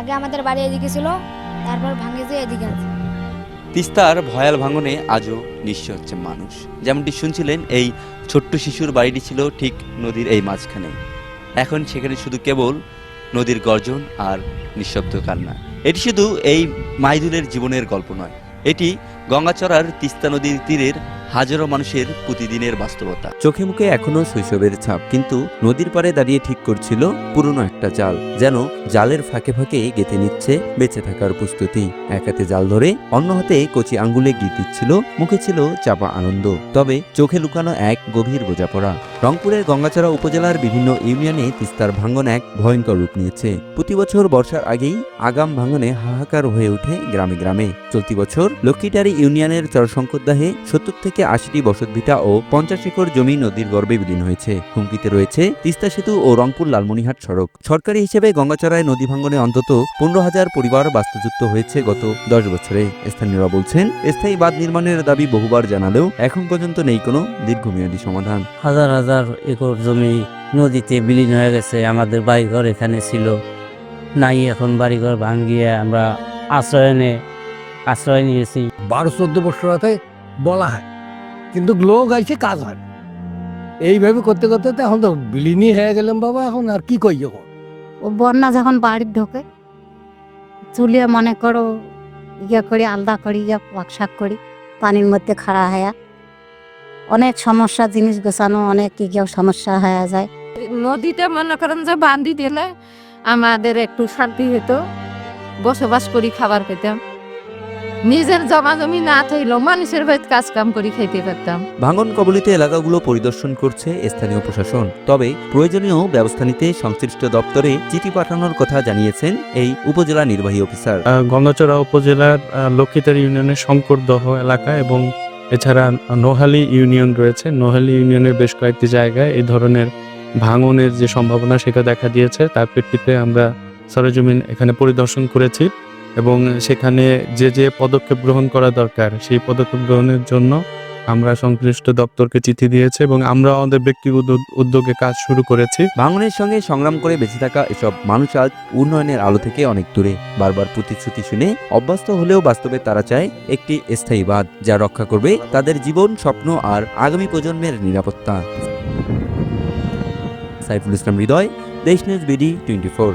আগে আমাদের বাড়ি এদিকে ছিল, তারপর ভাঙে যে এদিকে আছে। তিস্তার ভয়াল ভাঙনে আজও নিঃস্ব হচ্ছে মানুষ। যেমনটি শুনছিলেন, এই ছোট্ট শিশুর বাড়িটি ছিল ঠিক নদীর এই মাঝখানে। এখন সেখানে শুধু কেবল নদীর গর্জন আর নিঃশব্দ কান্না। এটি শুধু এই মাইদুলের জীবনের গল্প নয়, এটি গঙ্গাচড়ার তিস্তা নদীর তীরের হাজারো মানুষের প্রতিদিনের বাস্তবতা। চোখে মুখে এখনও শৈশবের ছাপ, কিন্তু নদীর পাড়ে দাঁড়িয়ে ঠিক করছিল পুরনো একটা জাল, যেন জালের ফাঁকে ফাঁকে গেঁথে নিচ্ছে বেঁচে থাকার প্রস্তুতি। এক হাতে জাল ধরে অন্য হাতে কচি আঙ্গুলে গিয়ে দিচ্ছিল, মুখে ছিল চাপা আনন্দ। তবে চোখে লুকানো এক গভীর বোঝাপড়া। রংপুরের গঙ্গাচড়া উপজেলার বিভিন্ন ইউনিয়নে তিস্তার ভাঙ্গন এক ভয়ঙ্কর রূপ নিয়েছে। প্রতি বছর বর্ষার আগেই আগাম ভাঙনে হাহাকার হয়ে ওঠে গ্রামে গ্রামে। চলতি বছর লক্ষ্মীটারি ইউনিয়নের চরসংকটদাহে সত্তর থেকে আশিটি বসতভিটা ও পঞ্চাশ একর জমি নদীর গর্ভে বিলীন হয়েছে। হুমকিতে রয়েছে তিস্তা সেতু ও রংপুর লালমনিহাট সড়ক। সরকারি হিসেবে গঙ্গাচড়ায় নদী ভাঙ্গনে অন্তত পনেরো হাজার পরিবার বাস্তুযুক্ত হয়েছে গত দশ বছরে। স্থানীয়রা বলছেন, স্থায়ী বাঁধ নির্মাণের দাবি বহুবার জানালেও এখন পর্যন্ত নেই কোনো দীর্ঘমেয়াদী সমাধান। হাজার একর জমি নদীতে বিলীন হয়ে গেছে। আমাদের বাড়িঘর এখানে ছিল। নাই এখন বাড়িঘর ভাঙ্গিয়ে আমরা আশ্রয়নে আশ্রয় নিয়েছি। বারো চোদ্দ বছর হতে বলা হয় কিন্তু লোক আইছে কাজ হয় না। এইভাবে করতে করতে তো এখন তো বিলীনই হয়ে গেলাম বাবা এখন আর কি কই এখন? ও বন্যা যখন বাড়ি ঢোকে চুলিয়ে মনে করো ইয়ে করি আলাদা করি ইয়ে ওয়াকশাক করি পানির মধ্যে খাড়া হয়ে অনেক সমস্যা জিনিস গোছানো অনেক কি কেউ সমস্যা হয়ে যায়। নদীতে মনে করেন যে বান্ধি দিলে আমাদের একটু শান্তি হতো বসবাস করি খাবার পেতাম। নিজের জমা জমি না থাকলেও মানুষের বাড়িতে কাজ কাম করি খাইতে পারতাম। ভাঙন কবলিত এলাকাগুলো পরিদর্শন করছে স্থানীয় প্রশাসন। তবে প্রয়োজনীয় ব্যবস্থা নিতে সংশ্লিষ্ট দপ্তরে চিঠি পাঠানোর কথা জানিয়েছেন এই উপজেলা নির্বাহী অফিসার। গঙ্গাচড়া উপজেলার লক্ষ্মীতার ইউনিয়নের শঙ্করদহ এলাকা এবং এছাড়া নোহালি ইউনিয়ন রয়েছে। নোহালি ইউনিয়নের বেশ কয়েকটি জায়গায় এই ধরনের ভাঙনের যে সম্ভাবনা সেটা দেখা দিয়েছে। তার প্রেক্ষিতে আমরা সরজমিন এখানে পরিদর্শন করেছি এবং সেখানে যে যে পদক্ষেপ গ্রহণ করা দরকার, সেই পদক্ষেপ গ্রহণের জন্য আমরা সংশ্লিষ্ট দপ্তরকে চিঠি দিয়েছি এবং আমরা আমাদের ব্যক্তিগত উদ্যোগে কাজ শুরু করেছি। ভাঙনের সঙ্গে সংগ্রাম করে বেঁচে থাকা এসব মানুষ আজ উন্নয়নের আলো থেকে অনেক দূরে। বারবার প্রতিশ্রুতি শুনে অভ্যস্ত হলেও বাস্তবে তারা চায় একটি স্থায়ী বাঁধ, যা রক্ষা করবে তাদের জীবন, স্বপ্ন আর আগামী প্রজন্মের নিরাপত্তা। সাইফুল ইসলাম হৃদয়, দেশ নিউজ বিডি টোয়েন্টি ফোর।